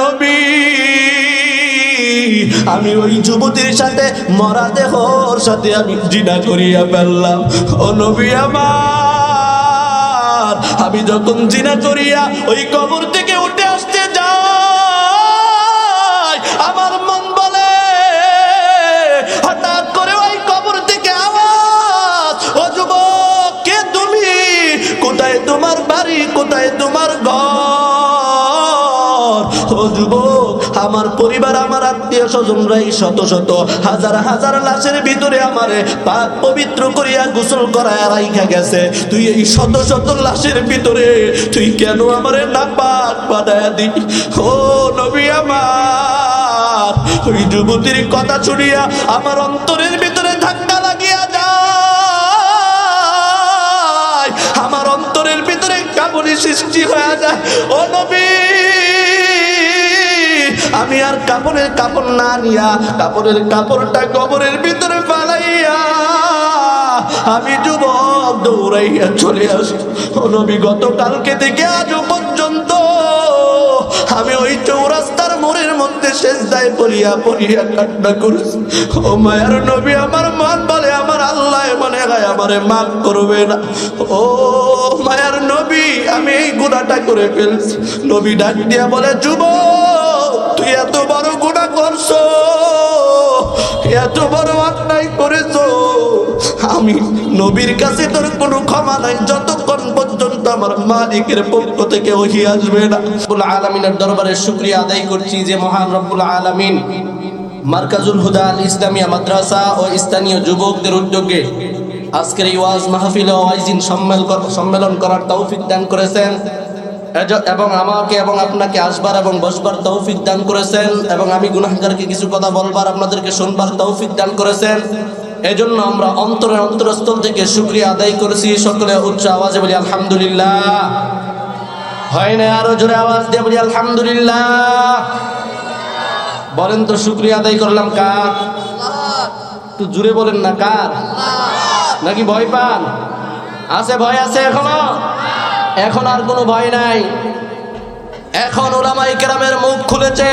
নবী, আমি ওই যুবতীর সাথে মরা দেহর সাথে আমি জিনা করিয়া ফেললাম। ও নবী আমার, আমি যখন জিনা করিয়া ওই কবর থেকে যুবক, আমার পরিবার, আমার আত্মীয় স্বজনরাই শত শত হাজার হাজার লাশের ভিতরে আমারে পাক পবিত্র করিয়া গোসল করায় রাইখা গেছে। তুই এই শত শত লাশের ভিতরে তুই কেন আমারে না পাক বানায় দি ও নবী আমার, ওই যুবতীর কথা শুনিয়া আমার অন্তরের ভিতরে ধাক্কা লাগিয়া যায়। আমার অন্তরের ভিতরে কাবুলি সৃষ্টি হয়ে যায়। ও নবী আমি আর কাপড়ের কাপড় না নিয়া, কাপড়ের কাপড়টা কবরের ভিতরে ফালাইয়া আমি যুবক দৌড়াইয়া চলে আসি। নবী, গতকালকে থেকে আজও পর্যন্ত আমি ওই চৌরাস্তার মোড়ের মধ্যে শেষ দায় পড়িয়া পড়িয়া কান্না করেছি। ও মায়ার নবী, আমার মান বলে আমার আল্লাহ মনে হয় আমারে মাফ করবে না। ও মায়ার নবী, আমি এই গুণাটা করে ফেলছি। নবী ডাক দিয়া বলে, যুবক তুই এত বড় গুণা করছ, এত বড় অন্যায় করেছ। আমি নবীর কাছে তোর কোনো ক্ষমা নাই, যতক্ষণ পর্যন্ত আমার মালিকের পক্ষ থেকে ওহি আসবে না। রব্বুল আলমিনের দরবারে শুক্রিয়া আদায় করছি যে মহান রব্বুল আলমিন মার্কাজুল হুদা আল ইসলামিয়া মাদ্রাসা ও স্থানীয় যুবকদের উদ্যোগে আজকের এই ওয়াজ মাহফিল ও সম্মেল সম্মেলন করার তৌফিক দান করেছেন। এবং আমাকে এবং আপনাকে আসবার এবং বসবার তৌফিক দান করেছেন এবং আমি গুনাহগারকে কিছু কথা বলবার, আপনাদেরকে শুনবার তৌফিক দান করেছেন। এজন্য আমরা অন্তরের অন্তরস্থল থেকে শুক্রিয়া আদায় করেছি। সকলে উচ্চ আওয়াজে বলি, আলহামদুলিল্লাহ। হয় না, আরও জোরে আওয়াজ দিয়ে বলি, আলহামদুলিল্লাহ। বলেন তো, শুক্রিয়া আদায় করলাম কার? একটু জুড়ে বলেন না, কার? নাকি ভয় পান? আছে, ভয় আছে এখনও? এখন আর কোনো ভয় নাই। এখন ওলামাই কেরামের মুখ খুলেছে,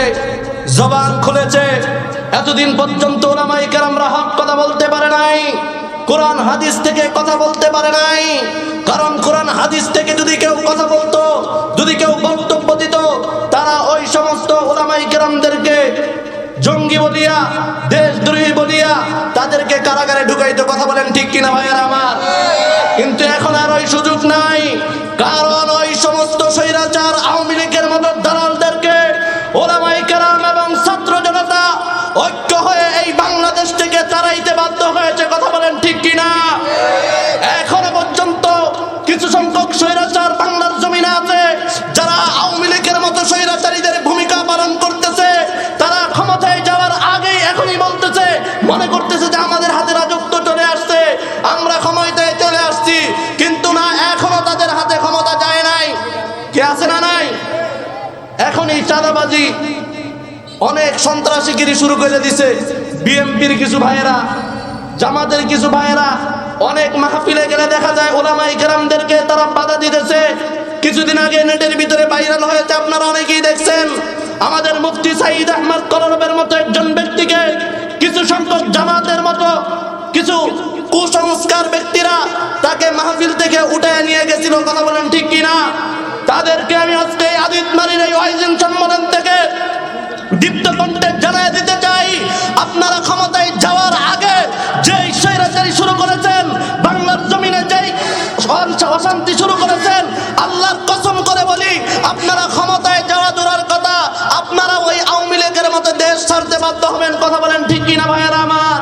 জবান খুলেছে। এতদিন পর্যন্ত ওলামাই কেরামরা হক কথা বলতে পারে নাই, কোরআন হাদিস থেকে কথা বলতে পারে নাই। কারণ কোরআন হাদিস থেকে যদি কেউ কথা বলতো, যদি কেউ বক্তব্য দিত, তারা ওই সমস্ত ওলামাই কেরামদেরকে জঙ্গি বলিয়া, দেশদ্রোহী বলিয়া তাদেরকে কারাগারে ঢুকাইতে। কথা বলেন ঠিক কিনা ভাইয়ার আমার? কিন্তু এখন আর ওই সুযোগ নাই। কারণ ওই সমস্ত স্বৈরাচার আওয়ামী লীগের মতো দালালদেরকে ওলামাই কেরাম এবং ছাত্র জনতা ঐক্য হয়ে এই বাংলাদেশ থেকে তারাইতে বাধ্য হয়েছে চাঁদাবাজি, অনেক সন্ত্রাসীগিরি শুরু করে দিছে। বিএমপির কিছু ভাইয়েরা, জামাতের কিছু ভাইয়েরা, অনেক মাহফিলে গেলে দেখা যায় ওলামাই গ্রামদেরকে তারা বাধা দিতেছে। কিছুদিন আগে নেটের ভিতরে ভাইরাল হয়েছে, আপনারা অনেকেই দেখছেন। আমাদের মুফতি সাইদ আহমদ করবের মতো একজন ব্যক্তিকে কিছু সংখ্যক জামাতের মতো কিছু কুসংস্কার ব্যক্তিরা তাকে মাহফিল থেকে উঠে নিয়ে গেছিল, কথা বলেন ঠিক কিনা? তাদেরকে আমি আজকে আদিত মারির এই ওয়াইজিন সম্মেলন থেকে দীপ্ত কণ্ঠে জানায় দিতে চাই। আপনারা ক্ষমতায় যাওয়ার আগে যেই স্বৈরাচারী শুরু করেছেন, বাংলার জমিনে যেই অশান্তি শুরু করেছেন দেশ বাধ্য হবেন, কথা বলেন ঠিক কিনা ভাইয়েরা আমার?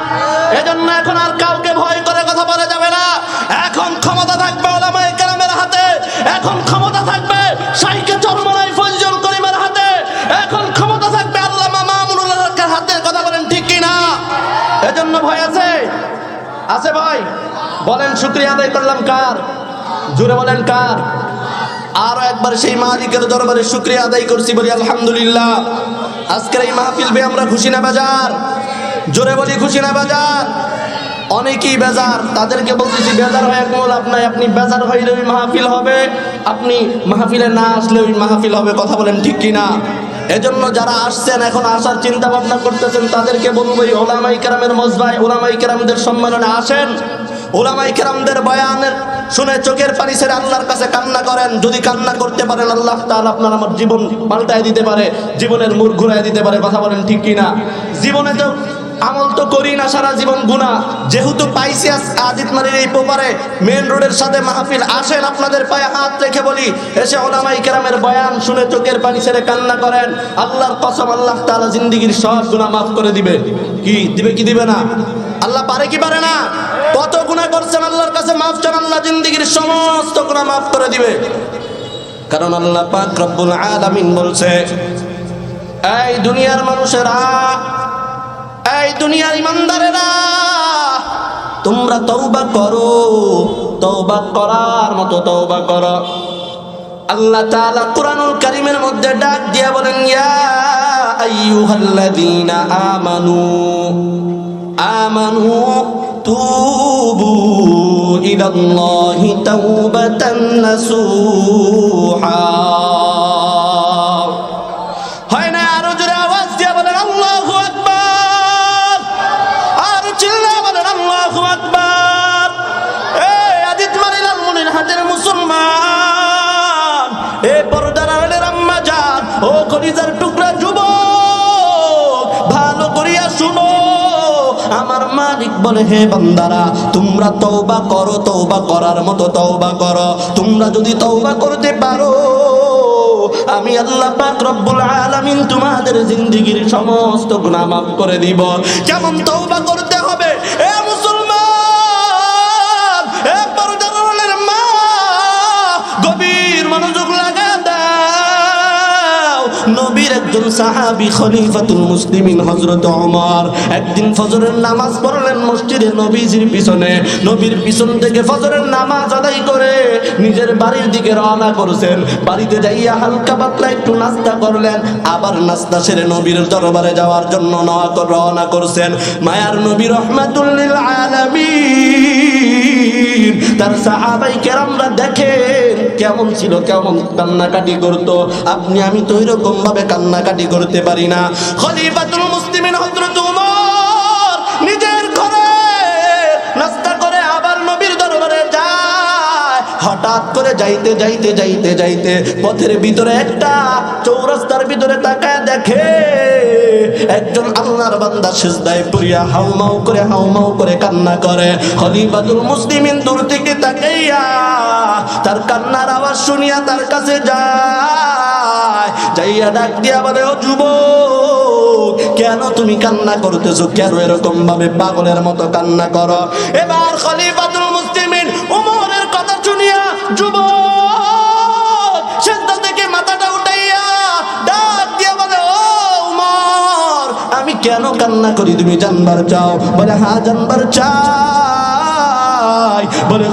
এজন্য এখন আর কাউকে ভয় করে কথা বলা যাবে না। এখন ক্ষমতা থাকবে ওলামায়ে কেরামের হাতে, এখন ক্ষমতা থাকবে সাইকে চরমনাই ফজল করিমের হাতে, এখন ক্ষমতা থাকবে আল্লামা মামুনুল হকের হাতে, কথা বলেন ঠিক কিনা? এজন্য ভয় আছে? আছে ভাই? বলেন, শুক্রিয়া আদায় করলাম কার? জুড়ে বলেন কার? আরও একবার সেই মালিকের দরবারে শুক্রিয়া আদায় করছি বলি আলহামদুলিল্লাহ। আজকের এই মাহফিল বে আমরা খুশি না বাজার? জোরে বলি খুশি না বাজার? অনেকেই বেজার, তাদেরকে বলতেছি, বেজার হয়ে কোনো লাভ আপনি বেজার হইলে ওই মাহফিল হবে, আপনি মাহফিলে না আসলে ওই মাহফিল হবে। কথা বলেন ঠিক কি না এজন্য যারা আসছেন, এখন আসার চিন্তা ভাবনা করতেছেন, তাদেরকে বলব, এই ওলামাই কেরামের মজবাই ওলামাই কেরামদের সম্মেলনে আসেন। ওলামাই কেরামদের বয়ানের শুনে চোখের পানি ছেড়ে আল্লাহর কাছে কান্না করেন। যদি কান্না করতে পারেন, আল্লাহ তাআলা আপনার আমার জীবন পাল্টায় দিতে পারে, জীবনের মুখ ঘুরায় দিতে পারে, কথা বলেন ঠিক কিনা? জীবনে তো আমল তো করি না, সারা জীবন গুণা যেহেতু পাইছি আজ আদিত মারির এই পোপারে মেন রোডের সাথে মাহফিল আসেন, আপনাদের পায়ে হাত রেখে বলি, এসে ওলামাই কেরামের বয়ান শুনে চোখের পানি ছেড়ে কান্না করেন। আল্লাহর কসম, আল্লাহ তাআলা জিন্দিগির সব গুনাহ মাফ করে দিবে। কি? দিবে কি দিবে না? আল্লাহ পারে কি পারে না? কত গুনাহ করছেন আল্লাহর কাছে, মাফ চান আল্লাহ, জিন্দিগির সমস্ত গুনাহ মাফ করে দিবে। কারণ আল্লাহ পাক রব্বুল আলামিন বলছে, এই দুনিয়ার মানুষেরা, এই দুনিয়ার ইমানদারেরা, তোমরা তওবা করো, তওবা করার মতো তওবা করো। আল্লাহ তাআলা কোরআনুল কারীমের মধ্যে ডাক দিয়া বলেন, ইয়া আইয়ুহাল্লাযীনা আমানু আমানু তুবু ইলাল্লাহি তাওবাতান নাসুহা বলে, হে বান্দারা, তোমরা তৌবা করো তৌবা করার মতো তৌবা করো। তোমরা যদি তৌবা করতে পারো, আমি আল্লাহ পাক রব্বুল আলামিন তোমাদের জিন্দেগীর সমস্ত গুনাহ মাফ করে দিব। কেমন তৌবা করতে হবে, এ মুসলমান নবীর একজন সাহাবী খলিফাতুল মুসলিমিন হযরত ওমর একদিন ফজরের নামাজ পড়লেন মসজিদে নবীজির পিছনে। নবীর পিছন থেকে ফজরের নামাজ আদায় করে নিজের বাড়ির দিকে রওনা করেছেন। বাড়িতে যাইয়া হালকা পাতলা একটু নাস্তা করলেন। আবার নাস্তা সেরে নবীর দরবারে যাওয়ার জন্য রওনা করছেন। মায়ার নবী রহমাতুল্লিল আলামিন। তার সাহাবাই কেরামরা দেখেন কেমন ছিল, কেমন কান্নাকাটি করতো? আপনি, আমি তো এরকম ভাবে কান্নাকাটি করতে পারি না। খলিফাতুল মুসলিমিন হযরত হঠাৎ করে যাইতে যাইতে যাইতে যাইতে পথের ভিতরে একটা চৌরাস্তার ভিতরে তাকায় দেখে একজন আল্লাহর বান্দা সিজদায় পড়িয়া হাউমাউ করে হাউমাউ করে কান্না করে। খলিফাতুল মুসলিমিন দূর থেকে তাকাইয়া তার কান্নার আওয়াজ শুনিয়া তার কাছে যায়। যাইয়া ডাক দিয়া বলে, ও যুবক, কেন তুমি কান্না করতেছো? কেন এরকম ভাবে পাগলের মতো কান্না করো? এবার খলিফাতুল আমি কেন কান্না করি? তুমি জানবার চাও। বলে হ্যাঁ জানবার চাই। বলে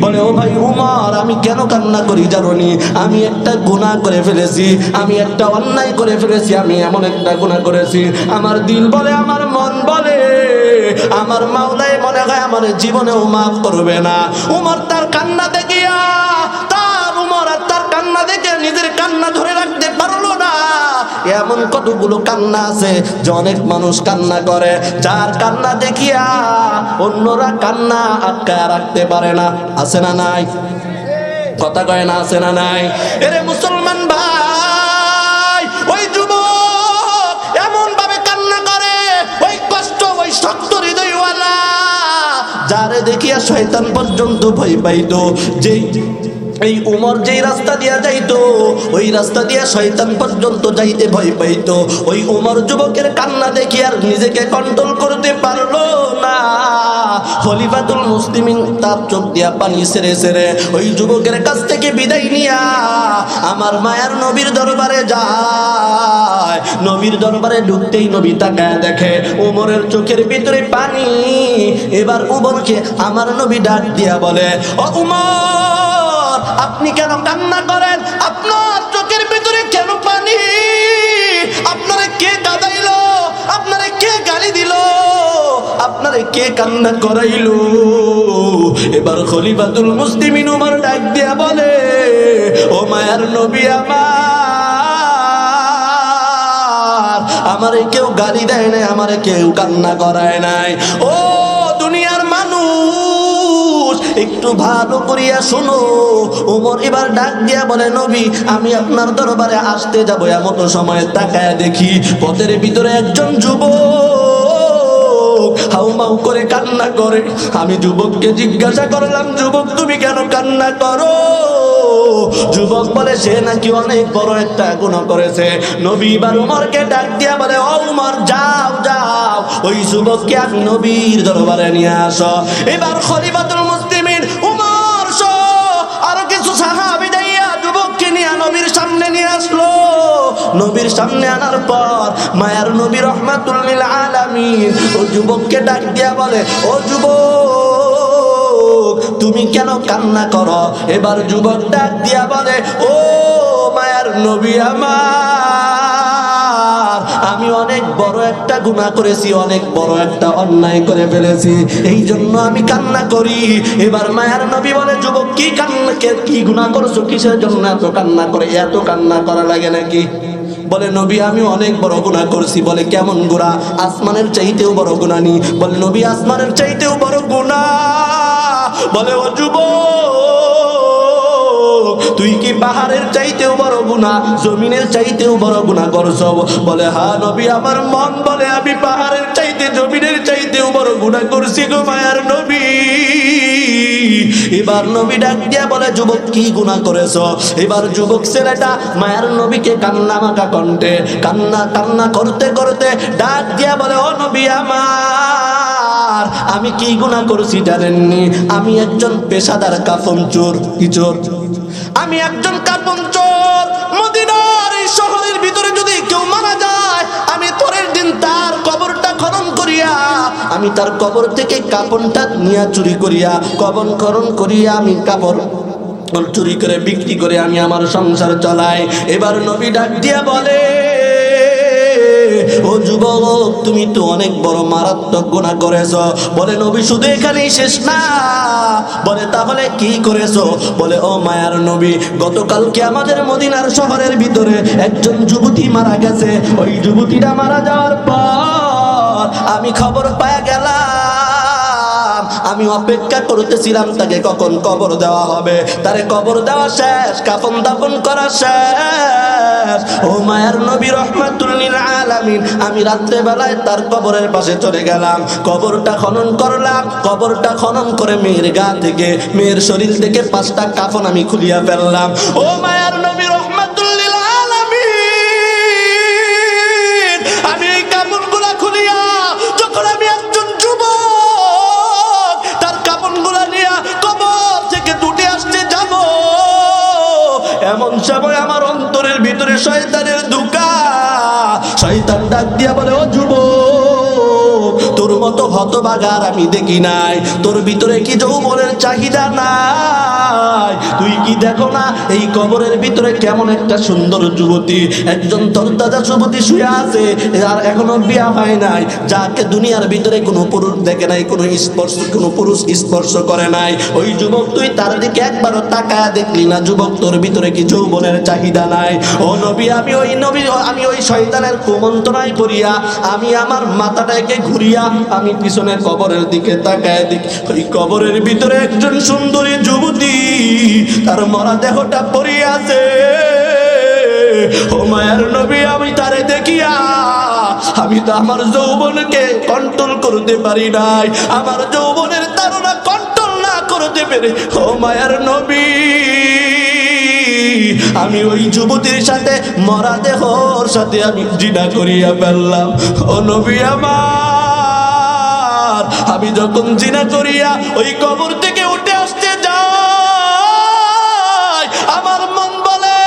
বলে, ও ভাই উমর, আমি কেন কান্না করি জানি আমি একটা গুনাহ করে ফেলেছি। আমি একটা অন্যায় করে ফেলেছি। আমি এমন একটা গুনাহ করেছি। আমার দিল বলে, আমার আমার মাওলাই মনে হয় আমার জীবনেও মাফ করবে না। উমর তার কান্না দেখিয়া, তার উমর আর তার কান্না দেখে নিজের কান্না ধরে রাখতে পারল না। এমন কতগুলো কান্না আছে যে অনেক মানুষ কান্না করে। যার কান্না দেখিয়া অন্যরা কান্না আটকায় রাখতে পারে না। আছে না নাই? কথা কয় না, আছে না নাই? এরে মুসলমান ভাই যারে দেখিয়া শয়তান পর্যন্ত ভয় পাইত যে এই উমর যেই রাস্তা দিয়া যাইতো, ওই রাস্তা দিয়া শয়তান পর্যন্ত যাইতে ভয় পাইত। ওই উমর যুবকের কান্না দেখি আর নিজেকে কন্ট্রোল করতে পারল না। খলিফাতুল মুসলিমিন তার চোখ দিয়া পানি সেরে সেরে ওই যুবকের কাছ থেকে বিদায় নিয়া আমার মায়ার নবীর দরবারে যায়। নবীর দরবারে ঢুকতেই নবী তাকায় দেখে, উমরের চোখের ভিতরে পানি। এবার উমরকে আমার নবী ডাক দিয়া বলে, ও উমর, আপনি কেন কান্না করেন? আপনার চোখের ভিতরে কেন পানি? আপনারে কে আপনারে কে কান্না করাইলো। এবার খলিফাতুল মুসলিমিন উমর ডাক দিয়া বলে, ও মায়ার নবী আমার, আমারে কেউ গালি দেয় নাই, আমারে কেউ কান্না করায় নাই। ও দুনিয়ার মানুষ, একটু ভালো করিয়া শোনো। ওমর এবার ডাক দিয়া বলে, নবী, আমি আপনার দরবারে আসতে যাব, এমন সময় তাকায় দেখি পথের ভিতরে একজন যুবক হাউমাউ করে কান্না করে। আমি যুবককে জিজ্ঞাসা করলাম, যুবক, তুমি কেন কান্না করো? যুবক বলে, সে নাকি অনেক বড় একটা গুণ করেছে। নবী এবার উমরকে ডাক দিয়া বলে, ও উমর, যাও যাও। ওই যুবককে আমি নবীর দরবারে নিয়ে আসো। এবার খলিফাতুল মুসলিমিন নবীর সামনে আনার পর মায়ার নবী রহমাতুল্লিল আলামিন, ও যুবককে ডাক দিয়া বলে, ও যুবক, তুমি কেন কান্না করো? এবার যুবক ডাক দিয়া বলে, ও মায়ার নবী আমার, আমি অনেক বড় একটা গুনাহ করেছি, অনেক বড় একটা অন্যায় করে ফেলেছি এই জন্য আমি কান্না করি। এবার মায়ার নবী বলে, যুবক, কি কান্না কে- গুনাহ করছ? কিসের জন্য এত কান্না করে, এত কান্না করা লাগে নাকি? বলে, নবী, আমি অনেক বড় গুনাহ করছি। বলে, কেমন গুণা আসমানের চাইতেও বড় গুণা নি। বলে, নবী, আসমানের চাইতেও বড় গুনাহ। বলে, ও তুই কি পাহাড়ের চাইতেও বড় গুণা জমিনের চাইতেও বড় গুণা করছ? বলে, হা নবী, আমার মন বলে, আমি পাহাড়ের চাইতে, জমিনের চাইতেও বড় গুণা করছি গো মায়ার নবী। এবার নবী ডাক দিয়া বলে, যুবক কি গুণা করেছ? এবার যুবক ছেলেটা মায়ের নবীকে কান্না মাখা কণ্ঠে, কান্না কান্না করতে করতে ডাক দিয়া বলে, ও নবী আমার, আমি কি গুণা করছি জানেননি? আমি একজন পেশাদার কাপন চোর, কি চোর? আমি একজন কাপন চোর। আমি তার কবর থেকে কাপনটা নিয়ে চুরি করিয়া, কবন খনন করিয়া আমি কাপড় চুরি করে বিক্রি করে আমি আমার সংসার চালাই। এবার নবী ডাক দিয়া বলে, ও যুবক, তুমি তো অনেক বড় মারাত্মক গুণা করেছ। বলে, নবী, শুধু এখানেই শেষ না। বলে, তাহলে কি করেছ? বলে, ও মায়ার নবী, গতকালকে আমাদের মদিনার শহরের ভিতরে একজন যুবতী মারা গেছে। ওই যুবতীটা মারা যাওয়ার পর আমি খবর পায়া গেলাম। আমি অপেক্ষা করতেছিলাম তাকে কখন কবর দেওয়া হবে। তারে কবর দেওয়া শেষ, কাফন দাফন করা শেষ। ও মায়ার নবী রহমাতুল্লিল আলামিন, আমি রাত্রে বেলায় তার কবরের পাশে চলে গেলাম। কবরটা খনন করলাম। কবরটা খনন করে মেয়ের গা থেকে, মেয়ের শরীর থেকে পাঁচটা কাফন আমি খুলিয়া ফেললাম। ও মায়ার নবী এমন সময় আমার অন্তরের ভিতরে শয়তানের দুকা শয়তান ডাক দিয়া বলে ও যুবক হতবাগার আমি দেখি নাই। তোর ভিতরে কি যৌবনের চাহিদা নাই? তুই কি দেখো না এই কবরের ভিতরে কেমন একটা সুন্দর যুবতী? একজন তরতাজা যুবতী শুয়ে আছে, আর এখনও বিয়া হয় নাই। যাকে দুনিয়ার ভিতরে কোনো পুরুষ দেখে নাই, কোনো স্পর্শ, কোনো পুরুষ স্পর্শ করে নাই। ওই যুবক তুই তার দিকে একবারও তাকায় দেখলি না। যুবক, তোর ভিতরে কি যৌবনের চাহিদা নাই? ও নবী, আমি ওই নবী, আমি ওই শয়তানের কুমন্ত্রণায় পড়িয়া, আমি আমার মাথাটাকে ঘুরিয়া, আমি পিছনে কবরের দিকে তাকায় দেখি। ওই কবরের ভিতরে একজন সুন্দরী যুবতী, তার মরা দেহটা পড়িয়া আছে। ও মায়ার নবী, আমি তারে দেখিয়া, আমি তো আমার যৌবনকে কন্ট্রোল করতে পারি নাই। আমার যৌবনের তারা কন্ট্রোল না করতে পেরে, ও মায়ার নবী, আমি ওই যুবতীর সাথে মরা দেহর সাথে আমি জিনা করিয়া ফেললাম। ও নবী আমার আমি যখন জিনা করিয়া ওই কবর থেকে উঠে আসতে যাই আমার মন বলে,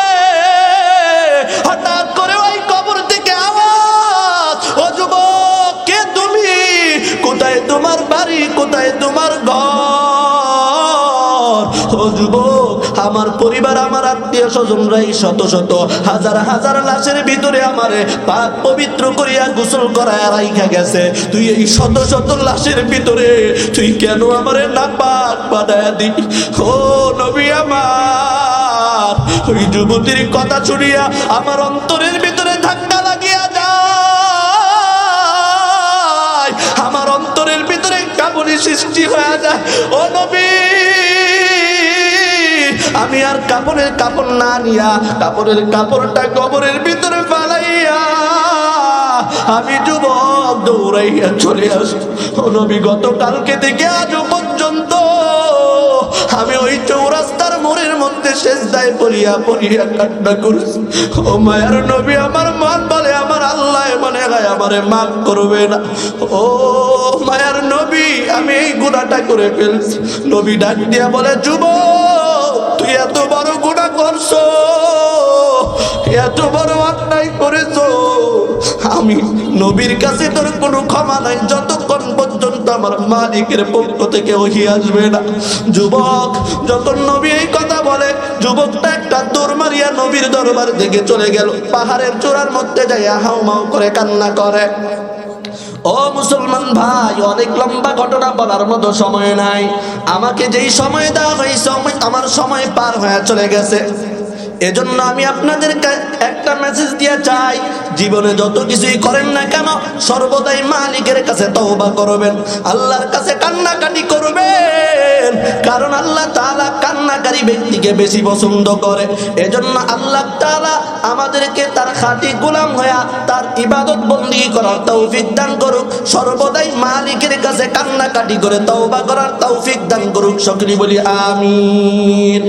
হঠাৎ করে ওই কবর থেকে আওয়াজ, ও যুবক, কে তুমি? কোথায় তোমার বাড়ি? কোথায় তোমার ঘর? ও যুবক আমার পরিবার, আমার আত্মীয় স্বজনরাই শত শত, হাজার হাজার লাশের ভিতরে আমারে পাক পবিত্র করিয়া গোসল করায় রাইখা গেছে। তুই এই শত শত লাশের ভিতরে, তুই কেন আমারে না পাক বানায় দি? ও নবী আমার, ওই যুবতীর কথা শুনিয়া আমার অন্তরের ভিতরে ধাক্কা লাগিয়া যায়। আমার অন্তরের ভিতরে কাবুলি সৃষ্টি হয়ে যায়। ও নবী আর কাপড়ের কাপড় না নিয়া কাপড়ের কাপড়টা কবরের ভিতরে ফালাইয়া আমি যুবক দৌড়াইয়া চলে আসি। নবী, গতকালকে থেকে আজও পর্যন্ত আমি ওই চৌরাস্তার মোড়ের মধ্যে শেষ দায় পড়িয়া পড়িয়া কান্না করেছি। ও মায়ার নবী, আমার মান বলে আমার আল্লাহ মনে হয় আমারে মাফ করবে না। ও মায়ার নবী, আমি এই গুণাটা করে ফেলছি। নবী ডাক দিয়া বলে, যুবক এত বড় গুণা করছ, এত বড় অন্যায় করেছ। আমি নবীর কাছে তোর কোনো ক্ষমা নাই, যতক্ষণ পর্যন্ত আমার মালিকের পক্ষ থেকে ওহি আসবে না। যুবক, যখন নবী এই কথা বলে, যুবকটা একটা দৌড় মারিয়া নবীর দরবার থেকে চলে গেল। পাহাড়ের চূড়ার মধ্যে যাইয়া হাউ মাউ করে কান্না করে। ও মুসলমান ভাই, অনেক লম্বা ঘটনা বলার মতো সময় নাই। আমাকে যেই সময় দেওয়া সময় আমার সময় পার হয়ে চলে গেছে। এজন্য আমি আপনাদের একটা মেসেজ দিয়ে চাই। জীবনে যত কিছুই করেন না কেন, সর্বদাই মালিকের কাছে তওবা করবেন, আল্লাহর কাছে কান্নাকাটি করবেন। কারণ আল্লাহ তাআলা কান্নাকারী ব্যক্তিকে বেশি পছন্দ করে। এজন্য আল্লাহ তাআলা আমাদেরকে তার খাঁটি গোলাম হয়ে তার ইবাদত বন্দি করার তৌফিক দান করুক। সর্বদাই মালিকের কাছে কান্নাকাটি করে তওবা করার তৌফিক দান করুক। সকলি বলি, আমিন।